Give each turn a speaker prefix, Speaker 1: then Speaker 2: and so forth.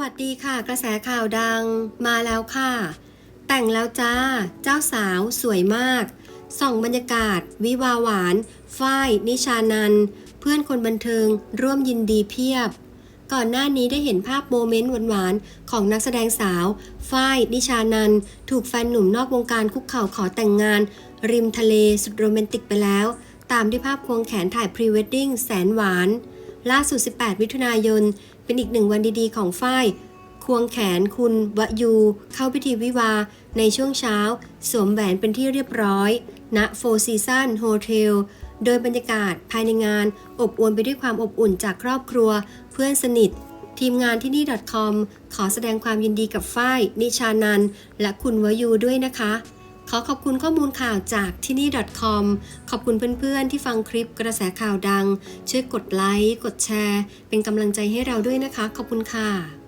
Speaker 1: วัสดีค่ะ กระแสข่าวดังมาแล้วค่ะ แต่งแล้วจ้า เจ้าสาวสวยมาก ส่องบรรยากาศ วิวาหวาน ฝ้าย นิชานัน เพื่อนคนบันเทิง ร่วมยินดีเพียบ ก่อนหน้านี้ได้เห็นภาพโมเมนต์หวานๆ ของนักแสดงสาว ฝ้าย นิชานัน ถูกแฟนหนุ่มนอกวงการคุกเข่าขอแต่งงาน ริมทะเลสุดโรแมนติกไปแล้ว ตามด้วยภาพควงแขนถ่ายพรีเวดดิ้งแสนหวาน ล่าสุด 18 มิถุนายน เป็นอีกหนึ่งวันดีๆ ของฝ้าย ควงแขนคุณวยู เข้าพิธีวิวา ในช่วงเช้า สวมแหวนเป็นที่เรียบร้อย ณโฟซีซันโฮเทล โดยบรรยากาศภายในงาน อบอวลไปด้วยความอบอุ่นจากครอบครัว เพื่อนสนิท ทีมงานที่นี่ .com ขอแสดงความยินดีกับฝ้าย นิชานันและคุณวยูด้วยนะคะ อขอบคุณข้อมูลข่าวจากที่นี่ .com ขอบคุณเพื่อนๆ ที่ฟังคลิปกระแสข่าวดัง ช่วยกดไลค์ กดแชร์ เป็นกำลังใจให้เราด้วยนะคะ ขอบคุณค่ะ